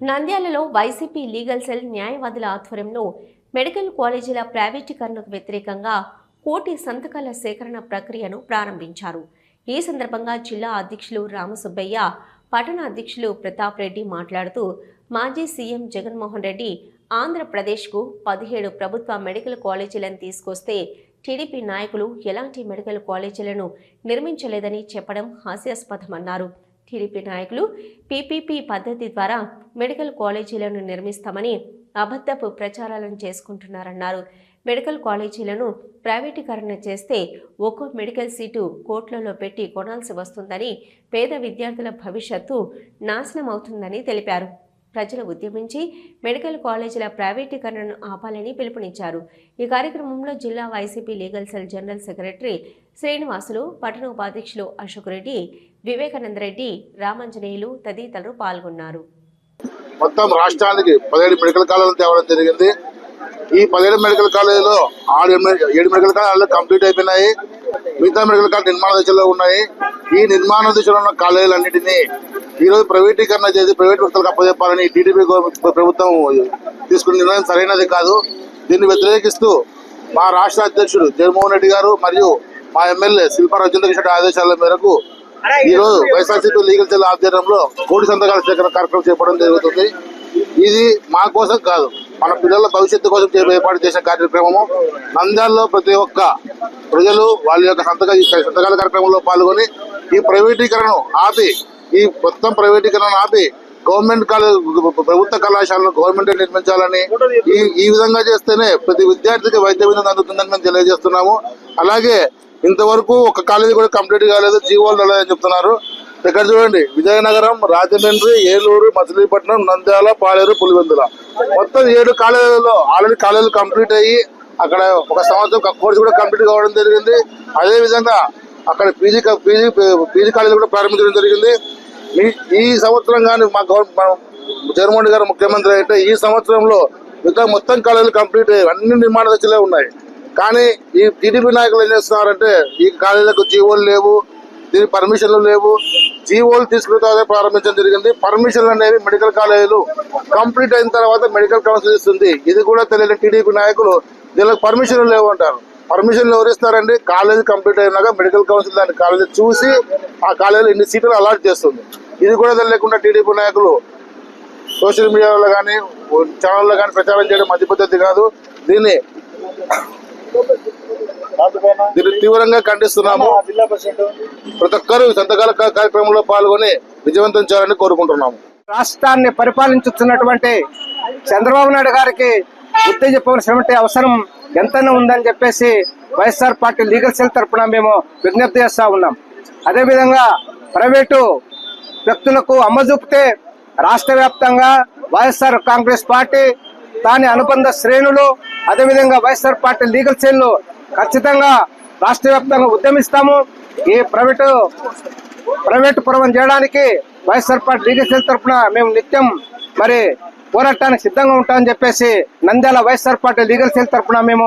నంద్యాలలో YCP legal cell న్యాయవాదుల ఆధ్వర్యంలో మెడికల్ కాలేజీల ప్రైవేటీకరణకు వ్యతిరేకంగా కోటి సంతకాల సేకరణ ప్రక్రియను ప్రారంభించారు. ఈ సందర్భంగా జిల్లా అధ్యక్షులు రామసుబ్బయ్య పట్టణ అధ్యక్షులు ప్రతాప్ రెడ్డి మాట్లాడుతూ మాజీ సీఎం జగన్మోహన్ రెడ్డి ఆంధ్రప్రదేశ్కు పదిహేడు ప్రభుత్వ మెడికల్ కాలేజీలను తీసుకొస్తే టీడీపీ నాయకులు ఎలాంటి మెడికల్ కాలేజీలను నిర్మించలేదని చెప్పడం హాస్యాస్పదమన్నారు. టీడీపీ నాయకులు పీపీపీ పద్ధతి ద్వారా మెడికల్ కాలేజీలను నిర్మిస్తామని అబద్ధపు ప్రచారాలను చేసుకుంటున్నారన్నారు. మెడికల్ కాలేజీలను ప్రైవేటీకరణ చేస్తే ఒక్కో మెడికల్ సీటు కోట్లలో పెట్టి కొనాల్సి వస్తుందని పేద విద్యార్థుల భవిష్యత్తు నాశనం అవుతుందని తెలిపారు. ప్రజలు ఉద్యమించి మెడికల్ కాలేజీల ప్రైవేటీకరణను ఆపాలని పిలుపునిచ్చారు. ఈ కార్యక్రమంలో జిల్లా YCP legal cell general secretary Srinivasulu పట్టణ ఉపాధ్యక్షులు అశోక్ రెడ్డి వివేకానంద రెడ్డి రామాంజనేయులు తదితరులు పాల్గొన్నారు. మొత్తం రాష్ట్రానికి పదిహేడు మెడికల్ కాలేజీలు తేవడం జరిగింది. ఈ పదిహేడు మెడికల్ కాలేజీలో ఆరు ఏడు మెడికల్ కాలేజీలు కంప్లీట్ అయిపోయినాయి. మిగతా మెడికల్ కాలేజ్ నిర్మాణ దశలో ఉన్నాయి. ఈ నిర్మాణ దశలో ఉన్న కాలేజీలన్నింటినీ ఈ రోజు ప్రైవేటీకరణ చేసి ప్రైవేట్ వ్యక్తులకు అప్పచెప్పాలని టీడీపీ ప్రభుత్వం తీసుకున్న నిర్ణయం సరైనది కాదు. దీన్ని వ్యతిరేకిస్తూ మా రాష్ట్ర అధ్యక్షుడు జగన్మోహన్ రెడ్డి గారు మరియు మా ఎమ్మెల్యే శిల్పా రజేంద్ర కిషోర్ ఆదేశాల మేరకు ఈ రోజు వైఎస్ఆర్సీపీ లీగల్ సెల్ ఆధ్వర్యంలో కోటి సంతకాల సేకరణ కార్యక్రమం చేపట్టడం జరుగుతుంది. ఇది మా కోసం కాదు మన పిల్లల భవిష్యత్తు కోసం ఏర్పాటు చేసిన కార్యక్రమము. నంద్యాలలో ప్రతి ఒక్క ప్రజలు వాళ్ళ యొక్క సంతక సంతకాల కార్యక్రమంలో పాల్గొని ఈ ప్రైవేటీకరణను ఆపి ఈ మొత్తం ప్రైవేటీకరణ ఆపి గవర్నమెంట్ కాలేజ్ ప్రభుత్వ కళాశాలను గవర్నమెంట్ నిర్మించాలని ఈ ఈ విధంగా చేస్తేనే ప్రతి విద్యార్థికి వైద్య విధానం అందుతుందని మేము తెలియజేస్తున్నాము. అలాగే ఇంతవరకు ఒక కాలేజీ కూడా కంప్లీట్ కాలేదు జీవోలు రాలేదని చెప్తున్నారు. ఇక్కడ చూడండి విజయనగరం రాజమండ్రి ఏలూరు మచిలీపట్నం నంద్యాల పాలేరు పులివెందుల. మొత్తం ఏడు కాలేజీలలో ఆల్రెడీ కాలేజీలు కంప్లీట్ అయ్యి అక్కడ ఒక సంవత్సరం ఒక కోర్సు కూడా కంప్లీట్ కావడం జరిగింది. అదే విధంగా అక్కడ పీజీ పీజీ పీజీ కాలేజీ కూడా ప్రారంభించడం జరిగింది. ఈ- ఈ సంవత్సరం కానీ మా గవర్న జగన్మోహన్ గారు ముఖ్యమంత్రి అయితే ఈ సంవత్సరంలో మిగతా మొత్తం కాలేజీలు కంప్లీట్ అయ్యాయి అన్ని నిర్మాణ దశలే ఉన్నాయి. కానీ ఈ టీడీపీ నాయకులు ఏం చేస్తున్నారంటే ఈ కాలేజీలకు జీవోలు లేవు దీనికి పర్మిషన్లు లేవు. జీవోలు తీసుకున్న తర్వాత ప్రారంభించడం జరిగింది. పర్మిషన్లు అనేవి మెడికల్ కాలేజీలు కంప్లీట్ అయిన తర్వాత మెడికల్ కౌన్సిల్ ఇస్తుంది. ఇది కూడా తెలియని టీడీపీ నాయకులు దీనికి పర్మిషన్లు లేవు అంటారు. పర్మిషన్లు ఎవరు ఇస్తారండి కాలేజీ కంప్లీట్ అయినాక మెడికల్ కౌన్సిల్ దాని కాలేజీ చూసి ఆ కాలేజీలో ఇన్ని సీట్లు అలాట్ చేస్తుంది. ఇది కూడా తెలియకుండా టీడీపీ నాయకులు సోషల్ మీడియాలో కానీ ఛానల్లో కానీ ప్రచారం చేయడం మంచి పద్ధతి కాదు. దీన్ని దీన్ని తీవ్రంగా ఖండిస్తున్నాము. ప్రతి ఒక్కరు సంతకాల కార్యక్రమంలో పాల్గొని విజయవంతం చేయాలని కోరుకుంటున్నాము. రాష్ట్రాన్ని పరిపాలించుతున్నటువంటి చంద్రబాబు నాయుడు గారికి ఉత్తేజపవలసినటువంటి అవసరం ఎంతైనా ఉందని చెప్పేసి వైఎస్ఆర్ పార్టీ లీగల్ సెల్ తరఫున మేము విజ్ఞప్తి చేస్తా ఉన్నాం. అదేవిధంగా ప్రైవేటు వ్యక్తులకు అమ్మజూపితే రాష్ట్ర వ్యాప్తంగా వైఎస్ఆర్ కాంగ్రెస్ పార్టీ దాని అనుబంధ శ్రేణులు అదేవిధంగా వైఎస్ఆర్ పార్టీ లీగల్ సెల్లు ఖచ్చితంగా రాష్ట్ర వ్యాప్తంగా ఉద్యమిస్తాము. ఈ ప్రైవేటు ప్రైవేటు పరవం చేయడానికి వైఎస్ఆర్ పార్టీ లీగల్ సెల్ తరఫున మేము నిత్యం మరి పోరాటానికి సిద్ధంగా ఉంటామని చెప్పేసి Nandyala YSR party legal cell తరఫున మేము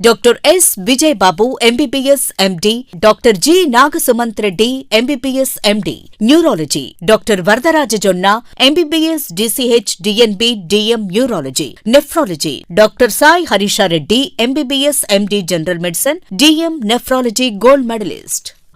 doctor S Vijay Babu MBBS MD doctor G Nagasumanth Reddy MBBS MD neurology doctor Varadaraja Jonna MBBS DCH DNB DM neurology nephrology doctor Sai Harisha Reddy MBBS MD general medicine DM nephrology gold medalist.